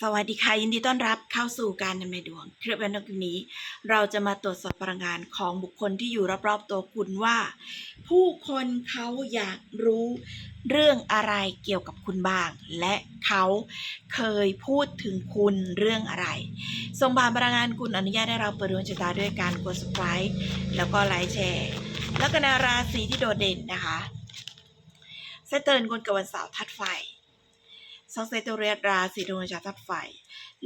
สวัสดีค่ะ ยินดีต้อนรับเข้าสู่การดำเนินดวงคลิปวิดีโอนี้ เราจะมาตรวจสอบพลังงานของบุคคลที่อยู่รอบๆตัวคุณว่า ผู้คนเขาอยากรู้เรื่องอะไรเกี่ยวกับคุณบ้าง และเขาเคยพูดถึงคุณเรื่องอะไรส่งผ่านพลังงานคุณอนุญาตให้เราเปิดดวงชะตาด้วยการกด subscribe แล้วก็ไลค์แชร์ แล้วก็นาราศีที่โดดเด่นนะคะเซตเติร์นคนเกิดวันเสาร์ทัดไฟ ซอกเซโตเรียราศีดวงจันทร์ธาตุไฟ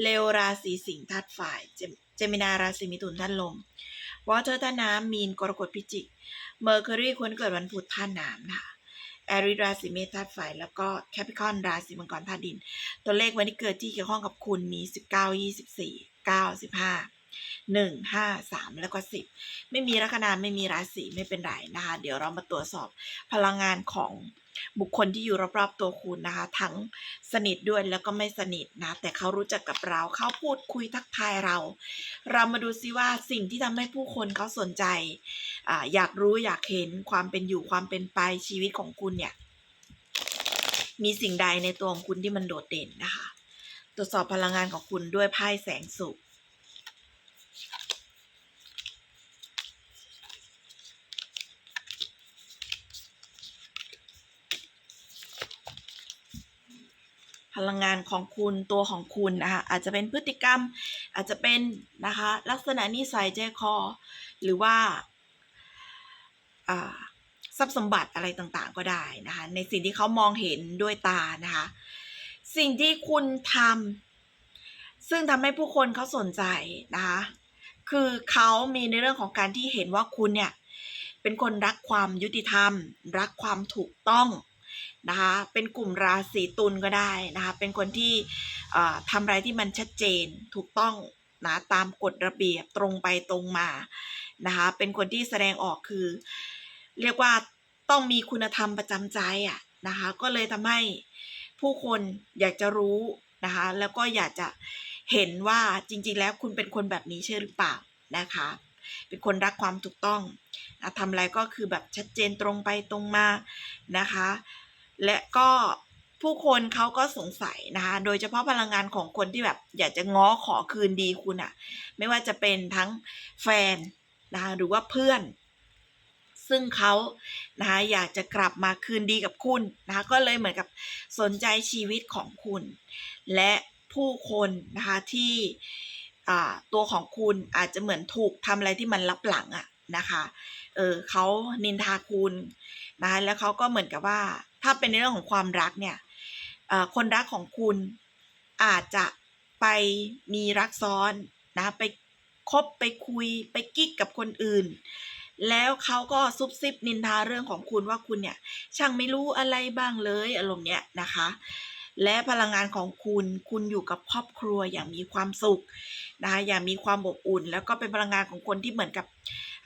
เลวราศีสิงห์ธาตุไฟเจมเจมินาราศีมิถุนธาตุลมวอเตอร์ธาตุน้ำมีนกรกฎพิจิกเมอร์คิวรีคนเกิดวันพุธธาตุน้ำนะคะแอริราศีเมษธาตุไฟแล้วก็แคปิคอนราศีมังกรธาตุดิน ตัวเลขวันที่เกิดที่เกี่ยวข้องกับคุณมี 19 24 9 15 1 5 3แล้วก็10ไม่มีลัคนาไม่มีราศีไม่เป็นไรนะคะ เดี๋ยวเรามาตรวจสอบพลังงานของ บุคคลที่อยู่รอบๆตัวคุณนะคะ ทั้งสนิทด้วยแล้วก็ไม่สนิทนะ แต่เขารู้จักกับเราเขาพูดคุยทักทายเรา เรามาดูซิว่าสิ่งที่ทำให้ผู้คนเขาสนใจออยากรู้อยากเห็นความเป็นอยู่ความเป็นไปชีวิตของคุณเนี่ย มีสิ่งใดในตัวของคุณที่มันโดดเด่นนะคะ ตรวจสอบพลังงานของคุณด้วยไพ่แสงสุข พลังงานของคุณตัวของคุณนะคะอาจจะเป็นพฤติกรรม อาจจะเป็นนะคะลักษณะนิสัยใจคอ หรือว่าทรัพย์สมบัติอะไรต่างๆก็ได้นะคะในสิ่งที่เขามองเห็นด้วยตานะคะสิ่งที่คุณทำซึ่งทำให้ผู้คนเขาสนใจนะคะคือเขามีในเรื่องของการที่เห็นว่าคุณเนี่ยเป็นคนรักความยุติธรรม รักความถูกต้อง นะคะเป็นกลุ่มราศีตุลก็ได้นะคะเป็นคนที่ทำอะไรที่มันชัดเจนถูกต้องนะตามกฎระเบียบตรงไปตรงมานะคะเป็นคนที่แสดงออกคือ เรียกว่าต้องมีคุณธรรมประจำใจอะนะคะก็เลยทำให้ผู้คนอยากจะรู้นะคะแล้วก็อยากจะเห็นว่าจริงๆแล้วคุณเป็นคนแบบนี้ใช่หรือเปล่านะคะเป็นคนรักความถูกต้องนะทำอะไรก็คือแบบชัดเจนตรงไปตรงมานะคะ และก็ผู้คนเขาก็สงสัยนะคะ โดยเฉพาะพลังงานของคนที่แบบอยากจะง้อขอคืนดีคุณอะไม่ว่าจะเป็นทั้งแฟนนะคะหรือว่าเพื่อน ซึ่งเขานะคะอยากจะกลับมาคืนดีกับคุณนะคะก็เลยเหมือนกับสนใจชีวิตของคุณ และผู้คนนะคะที่ตัวของคุณอาจจะเหมือนถูกทำอะไรที่มันลับหลังอะนะคะ เออเขานินทาคุณนะคะแล้วเขาก็เหมือนกับว่า ถ้าเป็นในเรื่องของความรักเนี่ยคนรักของคุณอาจจะไปมีรักซ้อนนะไปคบไปคุยไปกิ๊กกับคนอื่น แล้วเขาก็ซุบซิบนินทาเรื่องของคุณว่าคุณเนี่ยช่างไม่รู้อะไรบ้างเลยอารมณ์เนี้ยนะคะ และพลังงานของคุณคุณอยู่กับครอบครัวอย่างมีความสุขนะคะอย่างมีความอบอุ่น แล้วก็เป็นพลังงานของคนที่เหมือนกับ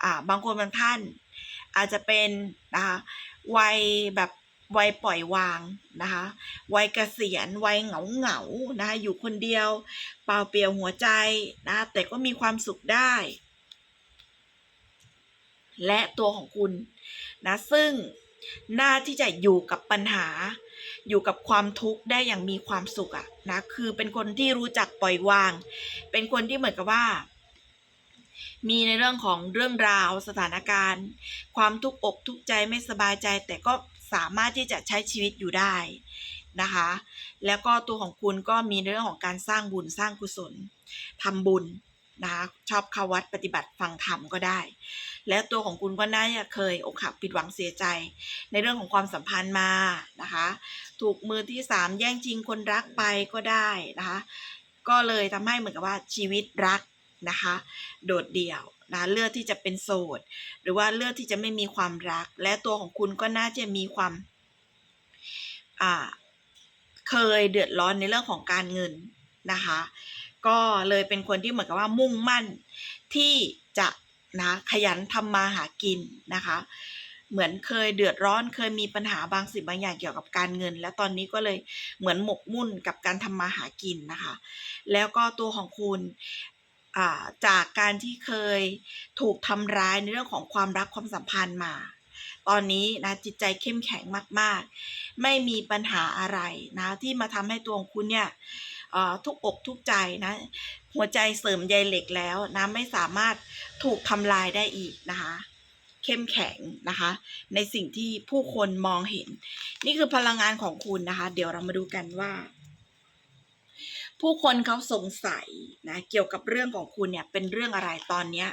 อ่าบางคนบางท่าน อาจจะเป็นนะคะวัยแบบ วัยปล่อยวางนะคะ วัยเกษียณ วัยเหงาเหงาๆนะคะอยู่คนเดียว เปล่าเปลี่ยวหัวใจนะแต่ก็มีความสุขได้ และตัวของคุณนะซึ่งน่าที่จะอยู่กับปัญหา อยู่กับความทุกข์ได้อย่างมีความสุขอะนะคือเป็นคนที่รู้จักปล่อยวาง เป็นคนที่เหมือนกับว่า มีในเรื่องของเรื่องราวสถานการณ์ ความทุกข์อกทุกข์ใจไม่สบายใจแต่ก็ สามารถที่จะใช้ชีวิตอยู่ได้นะคะ แล้วก็ตัวของคุณก็มีเรื่องของการสร้างบุญสร้างกุศลทำบุญนะคะชอบเข้าวัดปฏิบัติฟังธรรมก็ได้ แล้วตัวของคุณก็น่าจะเคยอกหักผิดหวังเสียใจ ในเรื่องของความสัมพันธ์มานะคะ ถูกมือที่สามแย่งชิงคนรักไปก็ได้นะคะ ก็เลยทำให้เหมือนกับว่าชีวิตรัก นะคะ โดดเดี่ยวนะเลือกที่จะเป็นโสด หรือว่าเลือกที่จะไม่มีความรัก และตัวของคุณก็น่าจะมีความเคยเดือดร้อนในเรื่องของการเงินนะคะ ก็เลยเป็นคนที่เหมือนกับว่ามุ่งมั่นที่จะนะขยันทำมาหากินนะคะ เหมือนเคยเดือดร้อนเคยมีปัญหาบางสิ่งบางอย่างเกี่ยวกับการเงิน และตอนนี้ก็เลยเหมือนหมกมุ่นกับการทำมาหากินนะคะ แล้วก็ตัวของคุณ จากการที่เคยถูกทำร้ายในเรื่องของความรักความสัมพันธ์มา ตอนนี้นะจิตใจเข้มแข็งมาก ๆ ไม่มีปัญหาอะไรนะที่มาทำให้ตัวของคุณเนี่ยทุกอกทุกใจนะหัวใจเสริมใยเหล็กแล้วนะไม่สามารถถูกทำลายได้อีกนะคะเข้มแข็งนะคะ ในสิ่งที่ผู้คนมองเห็น นี่คือพลังงานของคุณนะคะ เดี๋ยวเรามาดูกันว่า ผู้คนเขาสงสัยนะเกี่ยวกับเรื่องของคุณเนี่ยเป็นเรื่องอะไรตอนเนี้ย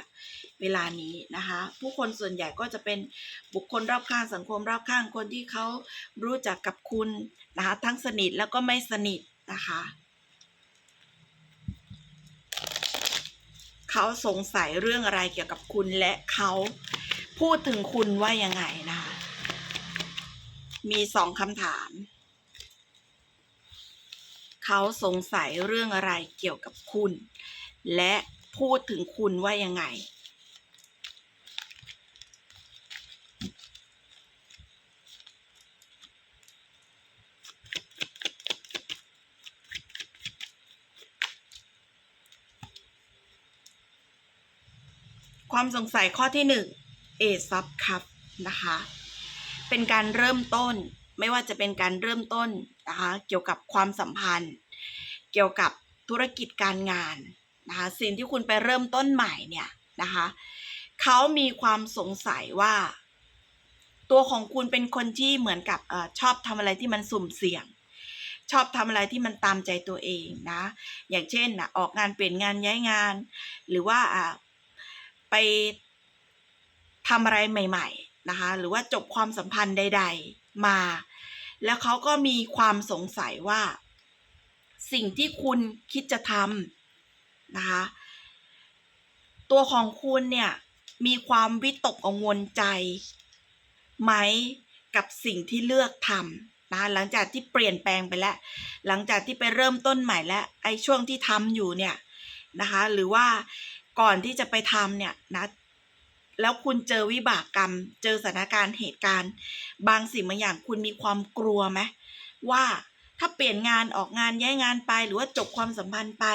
เวลานี้นะคะ ผู้คนส่วนใหญ่ก็จะเป็นบุคคลรอบข้างสังคมรอบข้างคนที่เขารู้จักกับคุณนะคะทั้งสนิทแล้วก็ไม่สนิทนะคะเขาสงสัยเรื่องอะไรเกี่ยวกับคุณและเขาพูดถึงคุณว่ายังไงนะคะมีสองคำถาม เขาสงสัยเรื่องอะไรเกี่ยวกับคุณ และพูดถึงคุณว่ายังไง ความสงสัยข้อที่หนึ่งเอซับครับนะคะ เป็นการเริ่มต้น ไม่ว่าจะเป็นการเริ่มต้น นะคะเกี่ยวกับความสัมพันธ์ เกี่ยวกับธุรกิจการงานนะคะสิ่งที่คุณไปเริ่มต้นใหม่เนี่ยนะคะเขามีความสงสัยว่า ตัวของคุณเป็นคนที่เหมือนกับอชอบทำอะไรที่มันสุ่มเสี่ยง ชอบทำอะไรที่มันตามใจตัวเองนะอย่างเช่นนะออกงานเปลี่ยนงานย้ายงาน หรือว่าอ่าไปทำอะไรใหม่ ๆนะคะหรือว่าจบความสัมพันธ์ใด ๆ มา แล้วเขาก็มีความสงสัยว่า สิ่งที่คุณคิดจะทำนะคะ ตัวของคุณเนี่ยมีความวิตกกังวลใจไหมกับสิ่งที่เลือกทำนะหลังจากที่เปลี่ยนแปลงไปแล้ว หลังจากที่ไปเริ่มต้นใหม่แล้วไอ้ช่วงที่ทำอยู่เนี่ยนะคะ หรือว่าก่อนที่จะไปทำเนี่ยนะ แล้วคุณเจอวิบากกรรม เจอสถานการณ์เหตุการณ์ บางสิ่งบางอย่างคุณมีความกลัวไหมว่าถ้าเปลี่ยนงานออกงานย้ายงานไปหรือว่าจบความสัมพันธ์ไป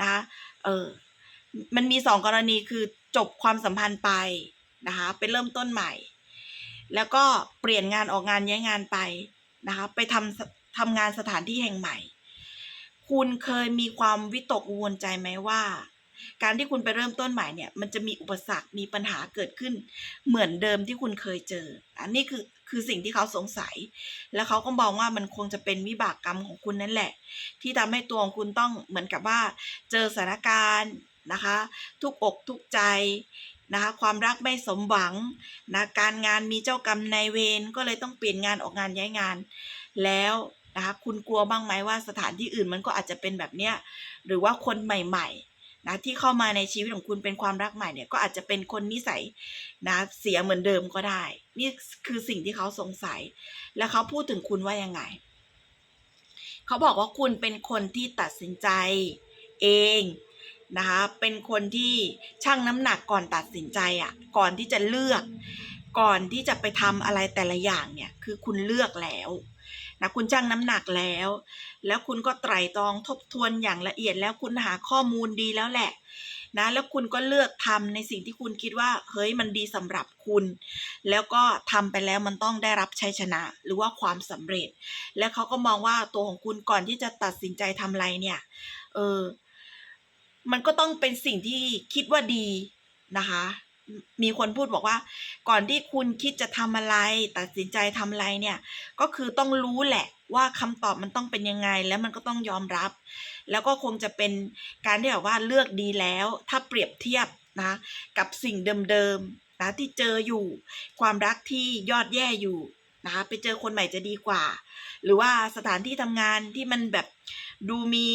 นะคะเออมันมีสองกรณีคือจบความสัมพันธ์ไปนะคะไปเริ่มต้นใหม่ แล้วก็เปลี่ยนงานออกงานย้ายงานไปนะคะไปทำทำงานสถานที่แห่งใหม่ คุณเคยมีความวิตกกังวลใจไหมว่า การที่คุณไปเริ่มต้นใหม่เนี่ย มันจะมีอุปสรรค มีปัญหาเกิดขึ้น เหมือนเดิมที่คุณเคยเจอ อันนี้คือคือสิ่งที่เขาสงสัย แล้วเขาก็มองว่ามันคงจะเป็นวิบากกรรมของคุณนั่นแหละ ที่ทำให้ตัวของคุณต้องเหมือนกับว่า เจอสถานการณ์นะคะ ทุกอกทุกใจนะคะความรักไม่สมหวังนะการงานมีเจ้ากรรมนายเวรก็เลยต้องเปลี่ยนงานออกงานย้ายงาน แล้วนะคะคุณกลัวบ้างไหมว่าสถานที่อื่นมันก็อาจจะเป็นแบบเนี้ยหรือว่าคนใหม่ ๆ นะที่เข้ามาในชีวิตของคุณเป็นความรักใหม่เนี่ยก็อาจจะเป็นคนนิสัยนะเสียเหมือนเดิมก็ได้ นี่คือสิ่งที่เขาสงสัย แล้วเขาพูดถึงคุณว่ายังไง เขาบอกว่าคุณเป็นคนที่ตัดสินใจเองนะคะเป็นคนที่ชั่งน้ำหนักก่อนตัดสินใจอะ่ะก่อนที่จะเลือก ก่อนที่จะไปทำอะไรแต่ละอย่างเนี่ยคือคุณเลือกแล้ว นะคุณชั่งน้ำหนักแล้ว แล้วคุณก็ไตร่ตรองทบทวนอย่างละเอียดแล้วคุณหาข้อมูลดีแล้วแหละนะแล้วคุณก็เลือกทำในสิ่งที่คุณคิดว่าเฮ้ยมันดีสำหรับคุณ แล้วก็ทำไปแล้วมันต้องได้รับชัยชนะหรือว่าความสำเร็จ แล้วเขาก็มองว่าตัวของคุณก่อนที่จะตัดสินใจทำอะไรเนี่ยเออมันก็ต้องเป็นสิ่งที่คิดว่าดีนะคะ มีคนพูดบอกว่า ก่อนที่คุณคิดจะทำอะไร ตัดสินใจทำอะไรเนี่ย ก็คือต้องรู้แหละว่าคำตอบมันต้องเป็นยังไง แล้วมันก็ต้องยอมรับ แล้วก็คงจะเป็นการที่แบบว่าเลือกดีแล้ว ถ้าเปรียบเทียบนะกับสิ่งเดิมๆนะที่เจออยู่ ความรักที่ยอดแย่อยู่นะคะไปเจอคนใหม่จะดีกว่า หรือว่าสถานที่ทำงานที่มันแบบ ดูมี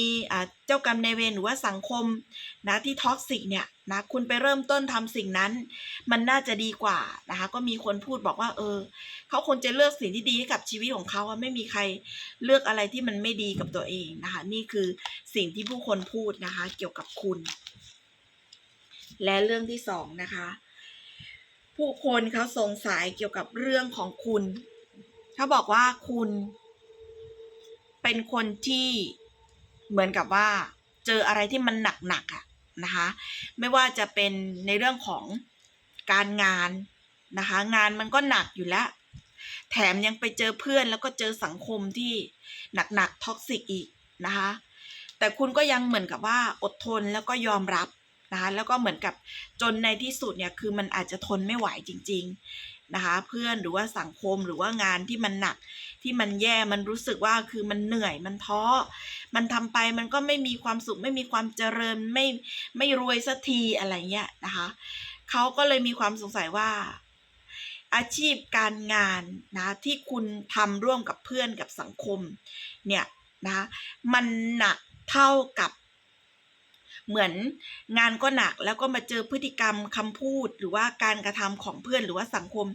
เจ้ากรรมนายเวรหรือว่าสังคมนะที่ท็อกซิกเนี่ยนะคุณไปเริ่มต้นทำสิ่งนั้น มันน่าจะดีกว่านะคะก็มีคนพูดบอกว่า เออเขาควรจะเลือกสิ่งที่ดีให้กับชีวิตของเขาไม่มีใครเลือกอะไรที่มันไม่ดีกับตัวเองนะคะ นี่คือสิ่งที่ผู้คนพูดนะคะ เกี่ยวกับคุณ และเรื่องที่สองนะคะ ผู้คนเขาสงสัยเกี่ยวกับเรื่องของคุณเขาบอกว่าคุณเป็นคนที่ เหมือนกับว่าเจออะไรที่มันหนักๆอะนะคะ ไม่ว่าจะเป็นในเรื่องของการงานนะคะ งานมันก็หนักอยู่แล้ว แถมยังไปเจอเพื่อนแล้วก็เจอสังคมที่หนักๆท็อกซิกอีกนะคะ แต่คุณก็ยังเหมือนกับว่าอดทนแล้วก็ยอมรับนะคะแล้วก็เหมือนกับจนในที่สุดเนี่ยคือมันอาจจะทนไม่ไหวจริง ๆนะคะ เพื่อนหรือว่าสังคมหรือว่างานที่มันหนัก ที่มันแย่มันรู้สึกว่าคือมันเหนื่อยมันท้อมันทำไปมันก็ไม่มีความสุขไม่มีความเจริญไม่ไม่รวยสักทีอะไรเงี้ยนะคะเขาก็เลยมีความสงสัยว่า อาชีพการงานนะที่คุณทำร่วมกับเพื่อนกับสังคมเนี่ยนะมันหนักเท่ากับ เหมือนงานก็หนักแล้วก็มาเจอพฤติกรรมคำพูดหรือว่าการกระทำของเพื่อนหรือว่าสังคม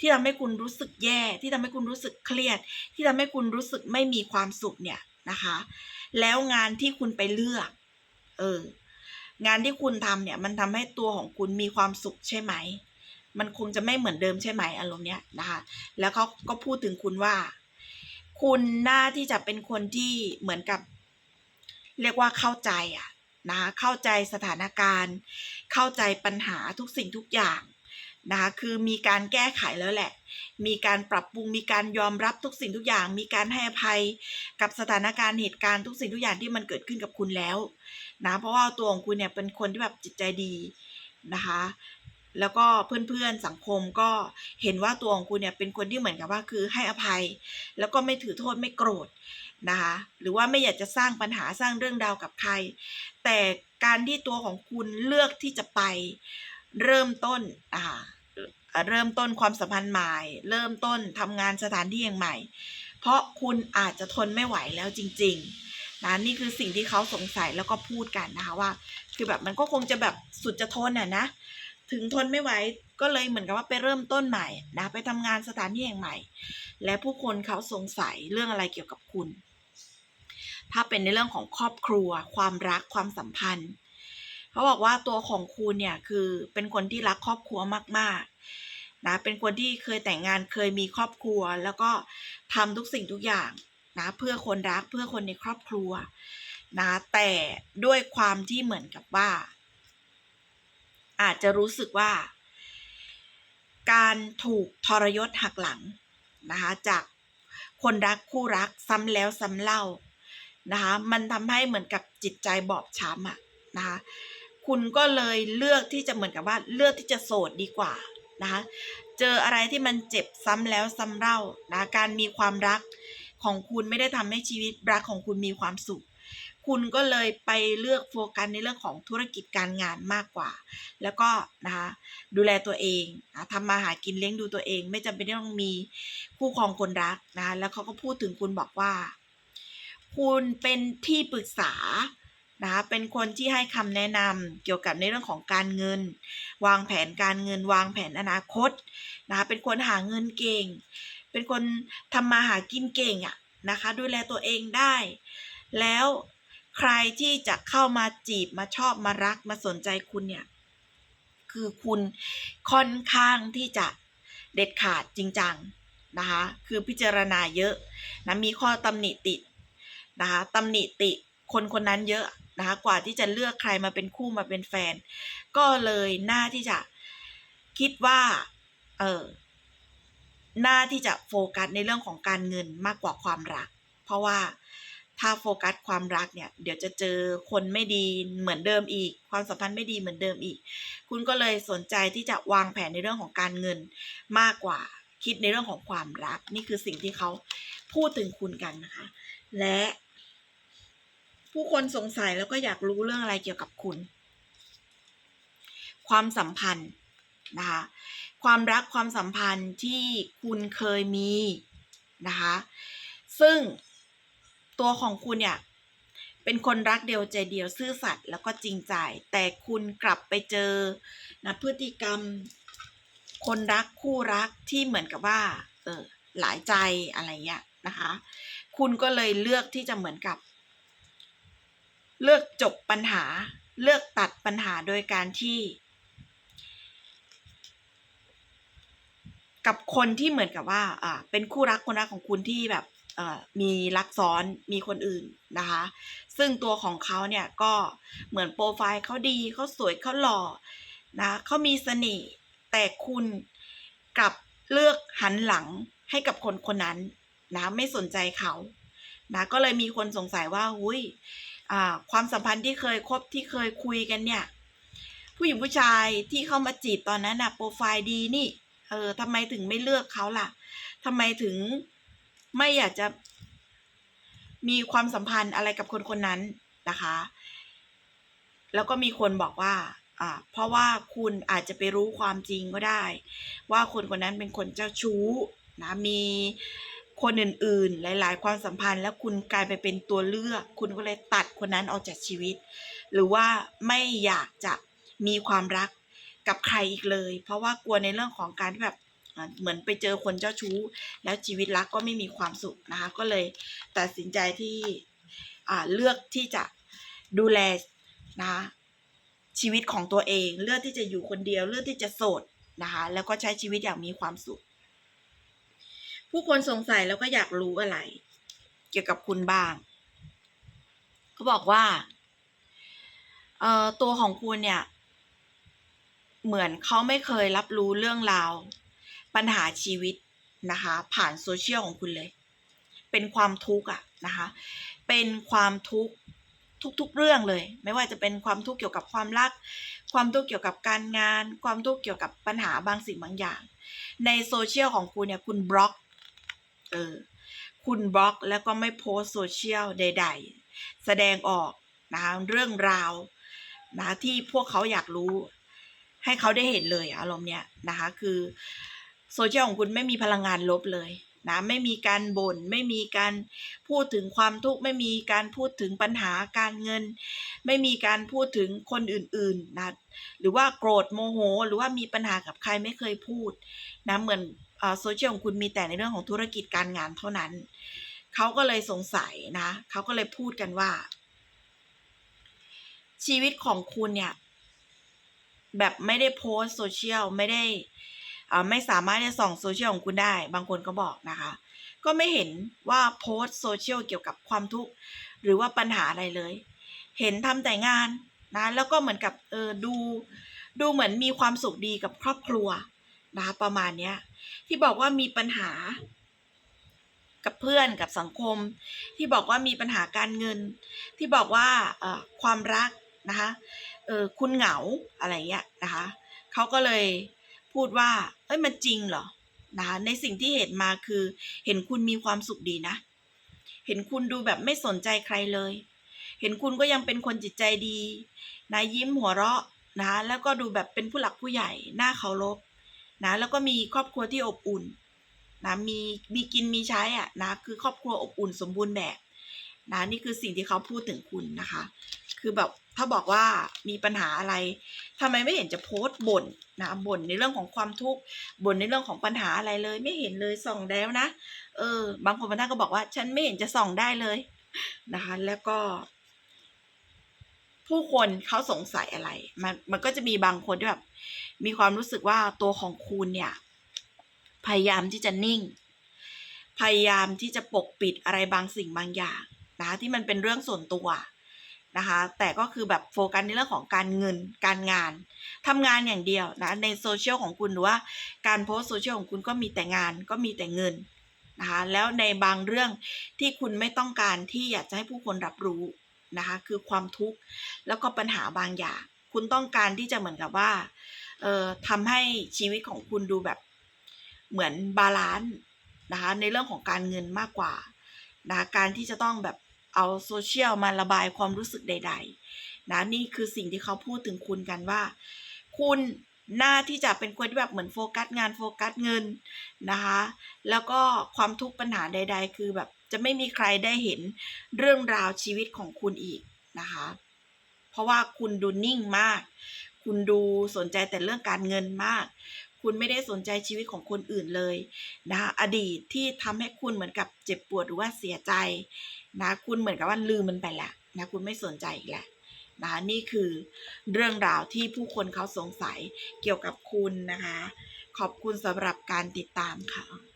ที่ทำให้คุณรู้สึกแย่ ที่ทำให้คุณรู้สึกเครียด ที่ทำให้คุณรู้สึกไม่มีความสุขเนี่ยนะคะ แล้วงานที่คุณไปเลือก เออ งานที่คุณทำเนี่ย มันทำให้ตัวของคุณมีความสุขใช่ไหม มันคงจะไม่เหมือนเดิมใช่ไหมอารมณ์เนี้ยนะคะ แล้วเขาก็พูดถึงคุณว่า คุณน่าที่จะเป็นคนที่เหมือนกับ เรียกว่าเข้าใจอะ นะคะเข้าใจสถานการณ์ เข้าใจปัญหาทุกสิ่งทุกอย่างนะคะคือมีการแก้ไขแล้วแหละ มีการปรับปรุง มีการยอมรับทุกสิ่งทุกอย่าง มีการให้อภัยกับสถานการณ์เหตุการณ์ทุกสิ่งทุกอย่างที่มันเกิดขึ้นกับคุณแล้วนะเพราะว่าตัวของคุณเนี่ยเป็นคนที่แบบจิตใจดีนะคะแล้วก็เพื่อนๆสังคมก็เห็นว่าตัวของคุณเนี่ยเป็นคนที่เหมือนกับว่าคือให้อภัย แล้วก็ไม่ถือโทษไม่โกรธ นะคะหรือว่าไม่อยากจะสร้างปัญหาสร้างเรื่องราวกับใคร แต่การที่ตัวของคุณเลือกที่จะไปเริ่มต้นอ่าเริ่มต้นความสัมพันธ์ใหม่ เริ่มต้นทำงานสถานที่ย่งใหม่ เพราะคุณอาจจะทนไม่ไหวแล้วจริงๆนะนี่คือสิ่งที่เขาสงสัยแล้วก็พูดกันนะคะว่า คือแบบมันก็คงจะแบบสุดจะทนอะนะถึงทนไม่ไหวก็เลยเหมือนกับว่าไปเริ่มต้นใหม่นะไปทำงานสถานที่แห่งใหม่ และผู้คนเขาสงสัยเรื่องอะไรเกี่ยวกับคุณ ถ้าเป็นในเรื่องของครอบครัว ความรักความสัมพันธ์เขาบอกว่าตัวของคุณเนี่ยคือเป็นคนที่รักครอบครัวมากๆนะเป็นคนที่เคยแต่งงานเคยมีครอบครัว แล้วก็ทำทุกสิ่งทุกอย่างนะเพื่อคนรักเพื่อคนในครอบครัวนะแต่ด้วยความที่เหมือนกับว่า อาจจะรู้สึกว่า การถูกทรยศหักหลังนะคะจากคนรักคู่รักซ้ำแล้วซ้ำเล่า นะคะมันทำให้เหมือนกับจิตใจบอบช้ำอะนะคะคุณก็เลยเลือกที่จะเหมือนกับว่าเลือกที่จะโสดดีกว่านะคะเจออะไรที่มันเจ็บซ้ำแล้วซ้ำเล่านะการมีความรักของคุณไม่ได้ทำให้ชีวิตรักของคุณมีความสุข คุณก็เลยไปเลือกโฟกัสในเรื่องของธุรกิจการงานมากกว่า แล้วก็นะคะดูแลตัวเองนะทำมาหากินเลี้ยงดูตัวเอง ไม่จำเป็นต้องมีคู่ครองคนรักนะแล้วเขาก็พูดถึงคุณบอกว่า คุณเป็นที่ปรึกษานะคะเป็นคนที่ให้คำแนะนำเกี่ยวกับในเรื่องของการเงิน วางแผนการเงิน วางแผนอนาคตนะคะเป็นคนหาเงินเก่ง เป็นคนทำมาหากินเก่งอะนะคะดูแลตัวเองได้ แล้วใครที่จะเข้ามาจีบมาชอบมารักมาสนใจคุณเนี่ยคือคุณค่อนข้างที่จะเด็ดขาดจริงจังนะคะคือพิจารณาเยอะนะมีข้อตำหนิติ นะคะตำหนิติคนคนนั้นเยอะนะคะกว่าที่จะเลือกใครมาเป็นคู่มาเป็นแฟน ก็เลยน่าที่จะคิดว่าเออน่าที่จะโฟกัสในเรื่องของการเงินมากกว่าความรัก เพราะว่าถ้าโฟกัสความรักเนี่ยเดี๋ยวจะเจอคนไม่ดีเหมือนเดิมอีก ความสัมพันธ์ไม่ดีเหมือนเดิมอีก คุณก็เลยสนใจที่จะวางแผนในเรื่องของการเงินมากกว่าคิดในเรื่องของความรัก นี่คือสิ่งที่เขาพูดถึงคุณกันนะคะ และ ผู้คนสงสัยแล้วก็อยากรู้เรื่องอะไรเกี่ยวกับคุณ ความสัมพันธ์นะคะความรักความสัมพันธ์ที่คุณเคยมีนะคะซึ่งตัวของคุณเนี่ยเป็นคนรักเดียวใจเดียวซื่อสัตย์แล้วก็จริงใจ แต่คุณกลับไปเจอนะพฤติกรรมคนรักคู่รักที่เหมือนกับว่าเออหลายใจอะไรเงี้ยนะคะ คุณก็เลยเลือกที่จะเหมือนกับ เลือกจบปัญหา เลือกตัดปัญหาโดยการที่ กับคนที่เหมือนกับว่าอ่าเป็นคู่รักคนรักของคุณที่แบบมีรักซ้อนมีคนอื่นนะคะ ซึ่งตัวของเขาเนี่ยก็เหมือนโปรไฟล์เขาดีเขาสวยเขาหล่อนะเขามีเสน่ห์แต่คุณกลับเลือกหันหลังให้กับคนคนนั้นนะไม่สนใจเขานะก็เลยมีคนสงสัยว่าหุย ความสัมพันธ์ที่เคยคบที่เคยคุยกันเนี่ย ผู้หญิงผู้ชายที่เข้ามาจีบตอนนั้นนะโปรไฟล์ดีนี่ เออทำไมถึงไม่เลือกเขาล่ะทำไมถึงไม่อยากจะ มีความสัมพันธ์อะไรกับคนคนนั้นนะคะ แล้วก็มีคนบอกว่าอ่าเพราะว่าคุณอาจจะไปรู้ความจริงก็ได้ ว่าคนคนนั้นเป็นคนเจ้าชู้นะมี คนอื่นๆ หลาย ๆ ความสัมพันธ์ แล้วคุณกลายไปเป็นตัวเลือก คุณก็เลยตัดคนนั้นออกจากชีวิต หรือว่าไม่อยากจะมีความรักกับใครอีกเลย เพราะว่ากลัวในเรื่องของการที่แบบเหมือนไปเจอคนเจ้าชู้ แล้วชีวิตรักก็ไม่มีความสุขนะคะ ก็เลยตัดสินใจที่เลือกที่จะดูแลนะชีวิตของตัวเอง เลือกที่จะอยู่คนเดียว เลือกที่จะโสดนะคะ แล้วก็ใช้ชีวิตอย่างมีความสุข ผู้คนสงสัยแล้วก็อยากรู้อะไร เกี่ยวกับคุณบ้างเขาบอกว่าเอ่อตัวของคุณเนี่ย เหมือนเขาไม่เคยรับรู้เรื่องราว ปัญหาชีวิตนะคะ ผ่านโซเชียลของคุณเลย เป็นความทุกข์อะนะคะ เป็นความทุกข์ทุกๆเรื่องเลย ไม่ว่าจะเป็นความทุกข์เกี่ยวกับความรัก ความทุกข์เกี่ยวกับการงาน ความทุกข์เกี่ยวกับปัญหาบางสิ่งบางอย่าง ในโซเชียลของคุณเนี่ยคุณบล็อก เออคุณบล็อกแล้วก็ไม่โพสโซเชียลใด ๆ แสดงออกนะเรื่องราวนะคะที่พวกเขาอยากรู้ ให้เขาได้เห็นเลยอารมณ์เนี้ยนะคะคือโซเชียลของคุณไม่มีพลังงานลบเลยนะไม่มีการบน่นไม่มีการพูดถึงความทุกข์ไม่มีการพูดถึงปัญหาการเงิน ไม่มีการพูดถึงคนอื่นๆนะหรือว่าโกรธโมโห หรือว่ามีปัญหากับใครไม่เคยพูดนะเหมือน โซเชียลของคุณมีแต่ในเรื่องของธุรกิจการงานเท่านั้น เขาก็เลยสงสัยนะ เขาก็เลยพูดกันว่า ชีวิตของคุณเนี่ย แบบไม่ได้โพสโซเชียลไม่ได้อ่าไม่สามารถจะส่องโซเชียลของคุณได้ บางคนก็บอกนะคะ ก็ไม่เห็นว่าโพสโซเชียลเกี่ยวกับความทุกข์หรือว่าปัญหาอะไรเลย เห็นทำแต่งานนะแล้วก็เหมือนกับเออดูดูเหมือนมีความสุขดีกับครอบครัวนะคะประมาณเนี้ย ที่บอกว่ามีปัญหา กับเพื่อนกับสังคม ที่บอกว่ามีปัญหาการเงิน ที่บอกว่าเออความรักนะคะเออคุณเหงาอะไรเงี้ยนะคะเขาก็เลยพูดว่าเอ้ยมันจริงเหรอนะคะในสิ่งที่เห็นมาคือ เห็นคุณมีความสุขดีนะ เห็นคุณดูแบบไม่สนใจใครเลย เห็นคุณก็ยังเป็นคนจิตใจดีนะยิ้มหัวเราะนะแล้วก็ดูแบบเป็นผู้หลักผู้ใหญ่น่าเคารพ นะแล้วก็มีครอบครัวที่อบอุ่นนะมีมีกินมีใช้อะนะคือครอบครัวอบอุ่นสมบูรณ์แบบนะนี่คือสิ่งที่เขาพูดถึงคุณนะคะ คือแบบถ้าบอกว่ามีปัญหาอะไรทำไมไม่เห็นจะโพสต์บ่นนะบ่นในเรื่องของความทุกข์บ่นในเรื่องของปัญหาอะไรเลย ไม่เห็นเลยส่องแล้วนะเออ บางคนบางท่านก็บอกว่า ฉันไม่เห็นจะส่องได้เลยนะคะ แล้วก็ ผู้คนเขาสงสัยอะไร มันมันก็จะมีบางคนที่แบบ มีความรู้สึกว่าตัวของคุณเนี่ย พยายามที่จะนิ่ง พยายามที่จะปกปิดอะไรบางสิ่งบางอย่างนะคะที่มันเป็นเรื่องส่วนตัวนะคะ แต่ก็คือแบบโฟกัสในเรื่องของการเงินการงานทำงานอย่างเดียวนะในโซเชียลของคุณหรือว่าการโพสโซเชียลของคุณก็มีแต่งานก็มีแต่เงินนะคะแล้วในบางเรื่องที่คุณไม่ต้องการที่อยากจะให้ผู้คนรับรู้นะคะคือความทุกข์แล้วก็ปัญหาบางอย่าง คุณต้องการที่จะเหมือนกับว่า เอ่อทำให้ชีวิตของคุณดูแบบเหมือนบาลานซ์นะคะในเรื่องของการเงินมากกว่านะการที่จะต้องแบบเอาโซเชียลมาระบายความรู้สึกใด ๆ นะนี่คือสิ่งที่เขาพูดถึงคุณกันว่า คุณหน้าที่จะเป็นคนที่แบบเหมือนโฟกัสงานโฟกัสเงินนะคะแล้วก็ความทุกข์ปัญหาใด ๆ คือแบบจะไม่มีใครได้เห็นเรื่องราวชีวิตของคุณอีกนะคะเพราะว่าคุณดูนิ่งมาก คุณดูสนใจแต่เรื่องการเงินมาก คุณไม่ได้สนใจชีวิตของคนอื่นเลยนะอดีตที่ทำให้คุณเหมือนกับเจ็บปวดหรือว่าเสียใจนะคุณเหมือนกับว่าลืมมันไปแล้วนะคุณไม่สนใจอีกแล้วนะนี่คือเรื่องราวที่ผู้คนเขาสงสัยเกี่ยวกับคุณนะคะ ขอบคุณสำหรับการติดตามค่ะ